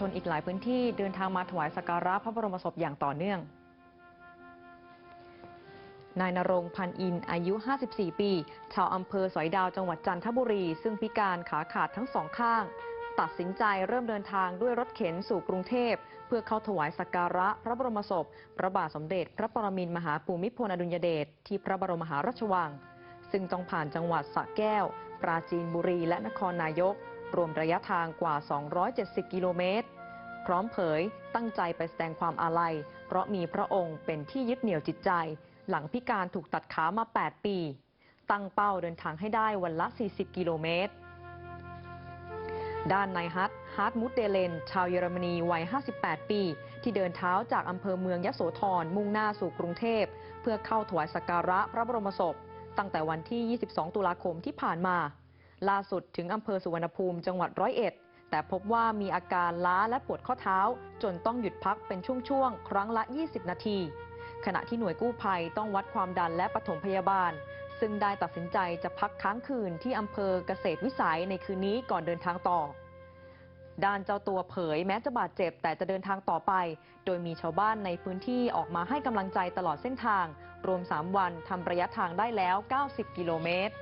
ชนอีกหลายพื้นที่เดินทางมาถวายสักการะพระบรมศพอย่างต่อเนื่อง นายนรงพันอินอายุ 54 ปี ชาวอำเภอสอยดาวจังหวัดจันทบุรี ซึ่งพิการขาขาดทั้งสองข้าง ตัดสินใจเริ่มเดินทางด้วยรถเข็นสู่กรุงเทพ เพื่อเข้าถวายสักการะพระบรมศพ พระบาทสมเด็จ พระปรมินทรมหาภูมิพลอดุลยเดชที่พระบรมมหาราชวัง ซึ่งต้องผ่านจังหวัดสระแก้ว ปราจีนบุรีและนครนายก รวมระยะทางกว่า 270 กิโลเมตร พร้อมเผยตั้งใจไปแสดงความอาลัย เพราะมีพระองค์เป็นที่ยึดเหนี่ยวจิตใจ หลังพิการถูกตัดขามา 8 ปี ตั้งเป้าเดินทางให้ได้วันละ 40 กิโลเมตร ด้านนายฮัตฮาร์ดมุดเดเลน ชาวเยอรมนีวัย 58 ปี ที่เดินเท้าจากอำเภอเมืองยโสธรมุ่งหน้าสู่กรุงเทพ เพื่อเข้าถวายสักการะพระบรมศพ ตั้งแต่วันที่ 22 ตุลาคมที่ผ่านมา ล่าสุดถึงอำเภอสุวรรณภูมิจังหวัดร้อยเอ็ด แต่พบว่ามีอาการล้าและปวดข้อเท้า จนต้องหยุดพักเป็นช่วงๆ ครั้งละ 20 นาที ขณะที่หน่วยกู้ภัยต้องวัดความดันและปฐมพยาบาล ซึ่งได้ตัดสินใจจะพักค้างคืนที่อำเภอเกษตรวิสัยในคืนนี้ก่อนเดินทางต่อด้านเจ้าตัวเผยแม้จะบาดเจ็บแต่จะเดินทางต่อไป โดยมีชาวบ้านในพื้นที่ออกมาให้กำลังใจตลอดเส้นทาง รวม 3 วันทำระยะทางได้แล้ว 90 กิโลเมตร